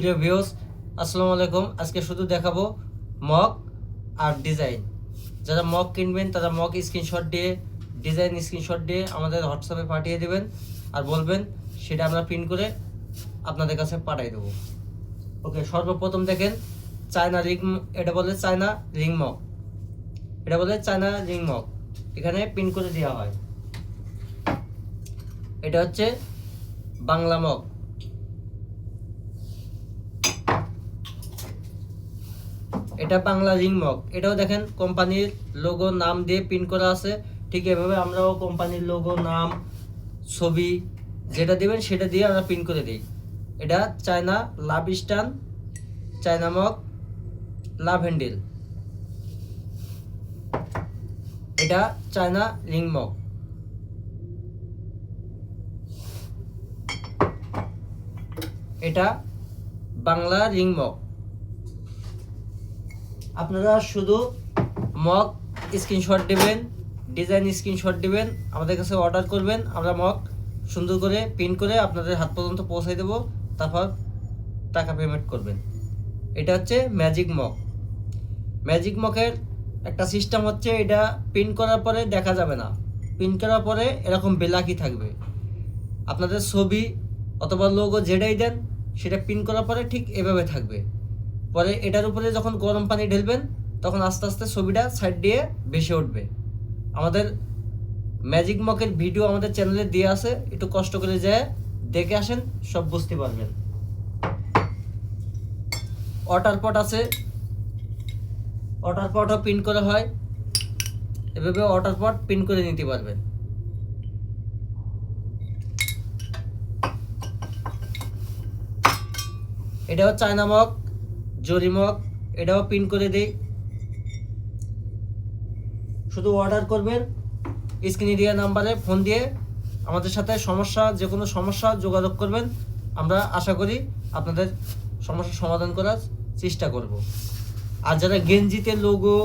প্রিয় ভিউস আসসালামু আলাইকুম। আজকে শুধু দেখাবো মগ আর ডিজাইন যারা মগ কিনবেন, তারা মগ স্ক্রিনশট দিয়ে ডিজাইন স্ক্রিনশট দিয়ে আমাদের হোয়াটসঅ্যাপে পাঠিয়ে দেবেন আর বলবেন, সেটা আমরা প্রিন্ট করে আপনাদের কাছে পাঠিয়ে দেবো। ওকে সর্বপ্রথম দেখেন চায়না রিং এটা বলে চায়না রিং মগ এটা বলে চায়না রিং মগ এখানে প্রিন্ট করে দেওয়া হয়। এটা হচ্ছে বাংলা মগ। এটা বাংলা রিং মগ এটাও দেখেন, কোম্পানির লোগো নাম দিয়ে প্রিন্ট করা আছে। ঠিক এভাবে আমরাও কোম্পানির লোগো নাম, ছবি, যেটা দেবেন সেটা দিয়ে আমরা প্রিন্ট করে দিই। এটা চায়না লাভ স্টান চায়না মগ লাভ হ্যান্ডেল এটা চায়না রিং মগ এটা বাংলা রিং মগ আপনারা শুধু মগ স্ক্রিনশট দেবেন ডিজাইন স্ক্রিনশট দিবেন, আমাদের কাছে অর্ডার করবেন, আমরা মগ সুন্দর করে প্রিন্ট করে আপনাদের হাত পর্যন্ত পৌঁছাই দেবো, তারপর টাকা পেমেন্ট করবেন। এটা হচ্ছে ম্যাজিক মগ ম্যাজিক মগের একটা সিস্টেম হচ্ছে, এটা প্রিন্ট করার পরে দেখা যাবে না। প্রিন্ট করার পরে এরকম বেলাকি থাকবে। আপনাদের ছবি অথবা লোগো যেটাই দেন, সেটা প্রিন্ট করার পরে ঠিক এভাবে থাকবে। পরে এটার উপরে যখন গরম পানি ঢেলবেন, তখন আস্তে আস্তে ছবিটা সাইড দিয়ে ভেসে উঠবে। আমাদের ম্যাজিক মকের ভিডিও আমাদের চ্যানেলে দিয়ে আছে, একটু কষ্ট করে যায় দেখে আসেন, সব বুঝতে পারবেন। ওয়াটার পট আছে। ওয়াটার পটও প্রিন্ট করা হয়। এভাবে ওয়াটার পট প্রিন্ট করে নিতে পারবেন। এটাও চায়না মগ জরি মগ, এটাও প্রিন্ট করে দেই। শুধু অর্ডার করবেন স্ক্রিনে দেওয়া নাম্বারে ফোন দিয়ে আমাদের সাথে সমস্যা যে কোনো সমস্যা যোগাযোগ করবেন। আমরা আশা করি আপনাদের সমস্যার সমাধান করার চেষ্টা করব। আর যারা গেঞ্জিতে লোগো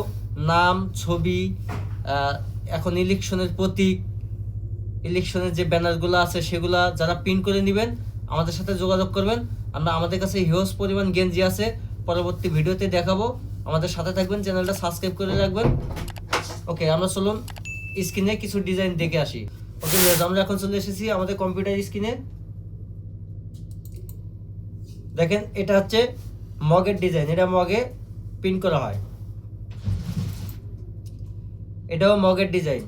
নাম, ছবি এখন ইলেকশনের প্রতীক ইলেকশনের যে ব্যানারগুলো আছে সেগুলা যারা প্রিন্ট করে নেবেন, আমাদের সাথে যোগাযোগ করবেন। আমরা আমাদের কাছে হিউজ পরিমাণ গেঞ্জি আছে। পরবর্তী ভিডিওতে দেখাবো। আমাদের সাথে থাকবেন, চ্যানেলটা সাবস্ক্রাইব করে রাখবেন। ওকে আমরা চলুন স্ক্রিনে কিছু ডিজাইন দেখে আসি। ওকে আমরা এখন চলে এসেছি আমাদের কম্পিউটার স্ক্রিনে দেখেন, এটা হচ্ছে মগের ডিজাইন এটা মগে প্রিন্ট করা হয়। এটাও মগের ডিজাইন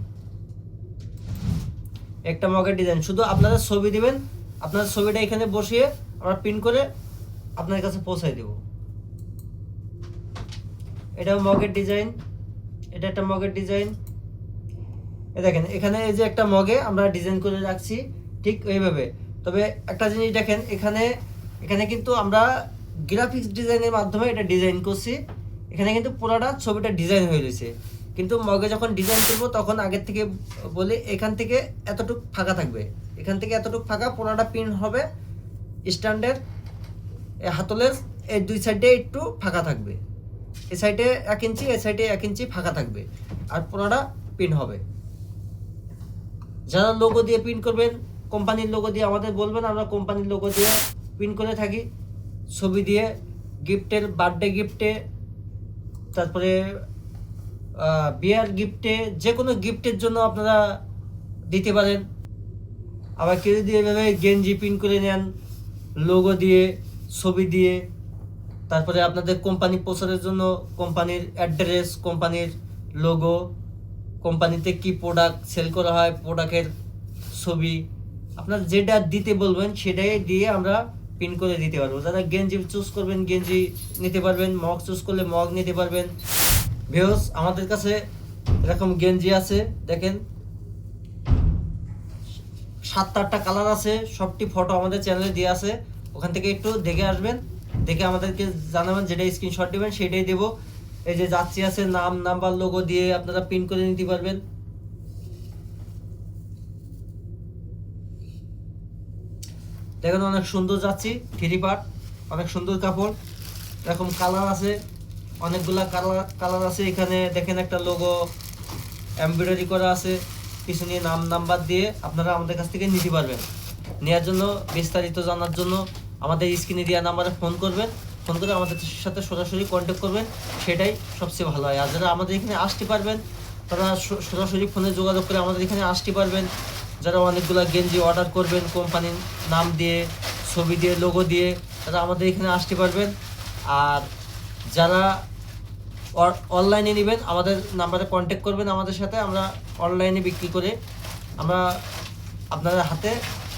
একটা মগের ডিজাইন শুধু আপনারা ছবি দিবেন আপনার ছবিটা এখানে বসিয়ে আমরা প্রিন্ট করে আপনার কাছে পৌঁছাই দেব। এটাও মগের ডিজাইন এটা একটা মগের ডিজাইন এ দেখেন, এখানে এই যে একটা মগে আমরা ডিজাইন করে রাখছি ঠিক এইভাবে তবে একটা জিনিস দেখেন, এখানে এখানে কিন্তু আমরা গ্রাফিক্স ডিজাইনের মাধ্যমে এটা ডিজাইন করছি। এখানে কিন্তু পুরোটা ছবিটা ডিজাইন হয়ে রয়েছে। কিন্তু মগে যখন ডিজাইন করব, তখন আগের থেকে বলি এখান থেকে এতটুক ফাঁকা থাকবে। এখান থেকে এতটুক ফাঁকা পুরোটা প্রিন্ট হবে স্ট্যান্ডের হাতলের, এই দুই সাইডে একটু ফাঁকা থাকবে। এই সাইডে এক ইঞ্চি এ সাইডে এক ইঞ্চি ফাঁকা থাকবে। আর পুরোটা পিন হবে। যারা লোগো দিয়ে প্রিন্ট করবেন কোম্পানির লোগো দিয়ে আমাদের বলবেন, আমরা কোম্পানির লোগো দিয়ে প্রিন্ট করে থাকি। ছবি দিয়ে গিফটের বার্থডে গিফটে তারপরে বিয়ার গিফটে যে কোনো গিফটের জন্য আপনারা দিতে পারেন। আবার কেউ যদি এভাবে গেঞ্জি প্রিন্ট করে নেন লোগো দিয়ে, ছবি দিয়ে তারপরে আপনাদের কোম্পানি প্রচারের জন্য কোম্পানির অ্যাড্রেস কোম্পানির লোগো কোম্পানিতে কি প্রোডাক্ট সেল করা হয় প্রোডাক্টের ছবি, আপনার যেটা দিতে বলবেন সেটাই দিয়ে আমরা প্রিন্ট করে দিতে পারব। যারা গেঞ্জি চুজ করবেন, গেঞ্জি নিতে পারবেন, মগ চুজ করলে মগ নিতে পারবেন। ভিউস আমাদের কাছে এরকম গেঞ্জি আছে, দেখেন। সাতটা আটটা কালার আছে, সবটি ফটো আমাদের চ্যানেলে দিয়ে আছে। ওখান থেকে একটু দেখে আসবেন। দেখে আমাদেরকে জানাবেন, যেটা স্ক্রিনশট দেবেন, সেটাই দেবো। এই যে যাচ্ছি আছে, নাম নাম্বার লোগো দিয়ে আপনারা প্রিন্ট করে নিতে পারবেন। দেখেন অনেক সুন্দর যাচ্ছি থ্রি পার্ট, অনেক সুন্দর কাপড়। এরকম কালার আছে, অনেকগুলা কালার কালার আছে। এখানে দেখেন একটা লোগো এমব্রয়ডারি করা আছে, কিছু নিয়ে নাম নাম্বার দিয়ে আপনারা আমাদের কাছ থেকে নিতে পারবেন। নেওয়ার জন্য, বিস্তারিত জানার জন্য আমাদের স্ক্রিনে দেওয়া নাম্বারে ফোন করবেন, ফোন করে আমাদের সাথে সরাসরি কন্ট্যাক্ট করবেন, সেটাই সবচেয়ে ভালো হয়। আর যারা আমাদের এখানে আসতে পারবেন, তারা সরাসরি ফোনে যোগাযোগ করে আমাদের এখানে আসতে পারবেন। যারা অনেকগুলো গেঞ্জি অর্ডার করবেন কোম্পানির নাম দিয়ে, ছবি দিয়ে লোগো দিয়ে, তারা আমাদের এখানে আসতে পারবেন। আর যারা অনলাইনে নেবেন, আমাদের নাম্বারে কন্ট্যাক্ট করবেন আমাদের সাথে। আমরা অনলাইনে বিক্রি করে আমরা আপনাদের হাতে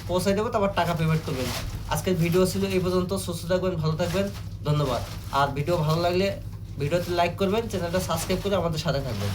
পৌঁছাই দেবো, তারপর টাকা পেমেন্ট করবেন আজকের ভিডিও ছিল এই পর্যন্ত, সুস্থ থাকবেন, ভালো থাকবেন, ধন্যবাদ। আর ভিডিও ভালো লাগলে ভিডিওতে লাইক করবেন চ্যানেলটা সাবস্ক্রাইব করে আমাদের সাথে থাকবেন।